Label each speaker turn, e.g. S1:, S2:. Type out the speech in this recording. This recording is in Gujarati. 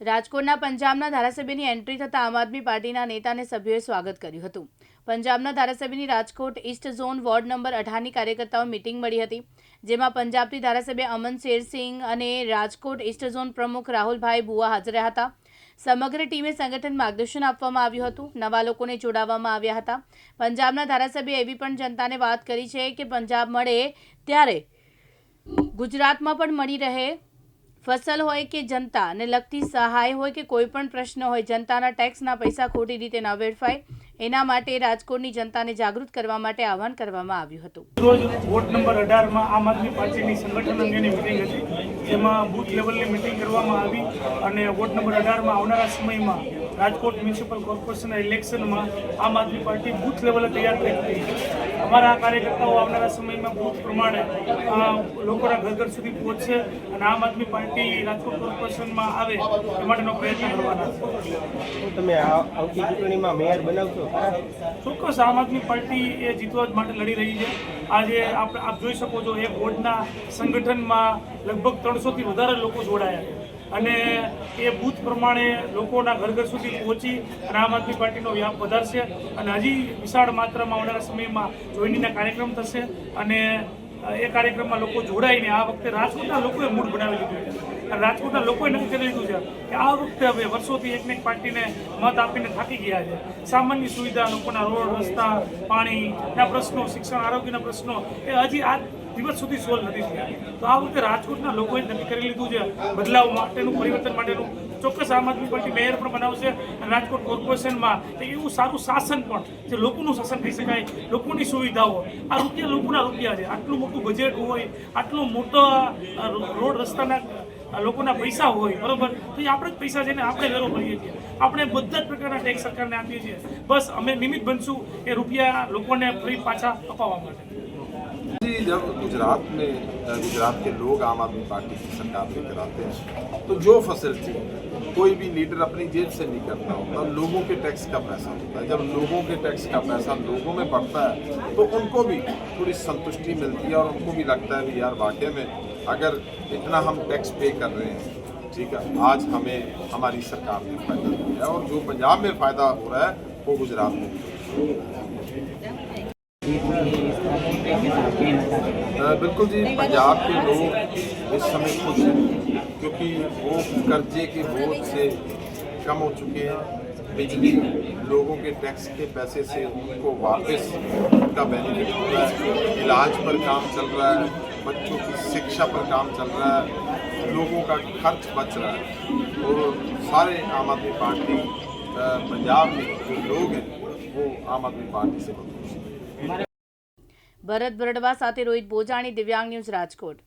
S1: રાજકોટના પંજાબના ધારાસભ્યની એન્ટ્રી થતાં આમ આદમી પાર્ટીના નેતાને સભ્યોએ સ્વાગત કર્યું હતું. પંજાબના ધારાસભ્યની Rajkot east zone ward number અઢારની કાર્યકર્તાઓ મિટિંગ મળી હતી, જેમાં પંજાબથી ધારાસભ્ય અમન શેરસિંહ અને રાજકોટ ઈસ્ટ ઝોન પ્રમુખ રાહુલભાઈ બુઆ હાજર રહ્યા હતા. સમગ્ર ટીમે સંગઠન માર્ગદર્શન આપવામાં આવ્યું હતું. નવા લોકોને જોડાવવામાં આવ્યા હતા. પંજાબના ધારાસભ્ય એવી પણ જનતાને વાત કરી છે કે પંજાબ મળે ત્યારે ગુજરાતમાં પણ મળી રહે ફસલ હોય કે જનતાને લગતી સહાય હોય કે કોઈ પણ પ્રશ્ન હોય, જનતાના ટેક્સના પૈસા ખોટી રીતે ન વેડફાય. એના માટે રાજકોટની જનતાને જાગૃત કરવા માટે આહવાન કરવામાં આવ્યું હતું.
S2: રોજ વોર્ડ નંબર અઢારમાં આમ આદમી પાર્ટીની સંગઠન અંગેની મિટિંગ હતી, જેમાં બુથ લેવલની મિટિંગ કરવામાં આવી અને વોર્ડ નંબર અઢારમાં આવનારા સમયમાં રાજકોટ મ્યુનિસિપલ કોર્પોરેશનના ઇલેક્શનમાં આમ આદમી પાર્ટી બૂથ લેવલે તૈયાર થઈ હતી અમારા કાર્યકર્તાઓ આવનારા સમયમાં બૂથ પ્રમાણે લોકોના ઘર ઘર સુધી પહોંચશે અને આમ આદમી પાર્ટી રાજકોટ કોર્પોરેશનમાં આવે એ માટેનો પ્રયત્ન કરવાના છે.
S3: તમે આવતી ચૂંટણીમાં મેયર બનાવશો?
S2: ચોક્કસ આમ આદમી પાર્ટી એ જીતવા જ માટે લડી રહી છે. આજે આપણે આપ જોઈ શકો છો એક વોર્ડના સંગઠનમાં લગભગ ત્રણસોથી વધારે લોકો જોડાયા છે. અને એ બૂથ પ્રમાણે લોકોના ઘર ઘર સુધી પહોંચી અને આમ આદમી પાર્ટીનો વ્યાપ વધારશે અને હજી વિશાળ માત્રામાં આવનારા સમયમાં જોઈનીના કાર્યક્રમ થશે અને એ કાર્યક્રમમાં લોકો જોડાઈને આ વખતે રાજકોટના લોકોએ મૂડ બનાવી લીધું. છે રાજકોટના લોકોએ નક્કી કરી લીધું છે કે આ વખતે હવે વર્ષોથી એકને એક પાર્ટીને મત આપીને થાકી ગયા છે. સામાન્ય સુવિધા, લોકોના રોડ, રસ્તા, પાણી ના પ્રશ્નો, શિક્ષણ, આરોગ્યના પ્રશ્નો, એ હજી આ દિવસ સુધી સોલ્વ નથી થયા. તો આ વખતે રાજકોટના લોકોએ નક્કી કરી લીધું છે બદલાવ માટેનું, પરિવર્તન માટેનું. ચોક્કસ આમ આદમી પાર્ટી મેયર પણ બનાવશે અને રાજકોટ કોર્પોરેશનમાં એવું સારું શાસન પણ, જે લોકોનું શાસન કહી શકાય, લોકોની સુવિધાઓ. આ રૂપિયા, લોકોના રૂપિયા છે. આટલું મોટું બજેટ હોય, આટલો મોટો રોડ રસ્તાના લોકોના પૈસા હોય બરોબર તો એ આપણે જ પૈસા છે ને આપણે વેરો ભરીએ છીએ આપણે બધા જ પ્રકારના ટેક્સ સરકારને આપીએ છીએ બસ અમે નિમિત્ત બનશું એ રૂપિયા લોકોને ફરી પાછા અપાવવા માટે
S4: जी जब गुजरात में अ, गुजरात के लोग आम आदमी पार्टी की सरकार लेकर आते हैं तो जो फैसिलिटी कोई भी लीडर अपनी जेब से नहीं करता होता लोगों के टैक्स का पैसा होता है जब लोगों के टैक्स का पैसा लोगों में बढ़ता है तो उनको भी थोड़ी संतुष्टि मिलती है और उनको भी लगता है कि यार वाकई में अगर इतना हम टैक्स पे कर रहे हैं ठीक है आज हमें हमारी सरकार ने फायदा दिया है और जो पंजाब में फ़ायदा हो रहा है वो गुजरात में भी हो रहा है। अ, बिल्कुल जी पंजाब के लोग इस समय खुश हैं क्योंकि वो कर्जे के बोझ से कम हो चुके हैं बिजली लोगों के टैक्स के पैसे से उनको वापस उनका बेनिफिट हो रहा है इलाज पर काम चल रहा है बच्चों की शिक्षा पर काम चल रहा है लोगों का खर्च बच रहा है तो सारे आम आदमी पार्टी अ, पंजाब में जो लोग हैं वो आम आदमी पार्टी से बहुत खुश हैं
S1: ભરત બરડવા સાથે રોહિત બોજાણી દિવ્યાંગ ન્યૂઝ રાજકોટ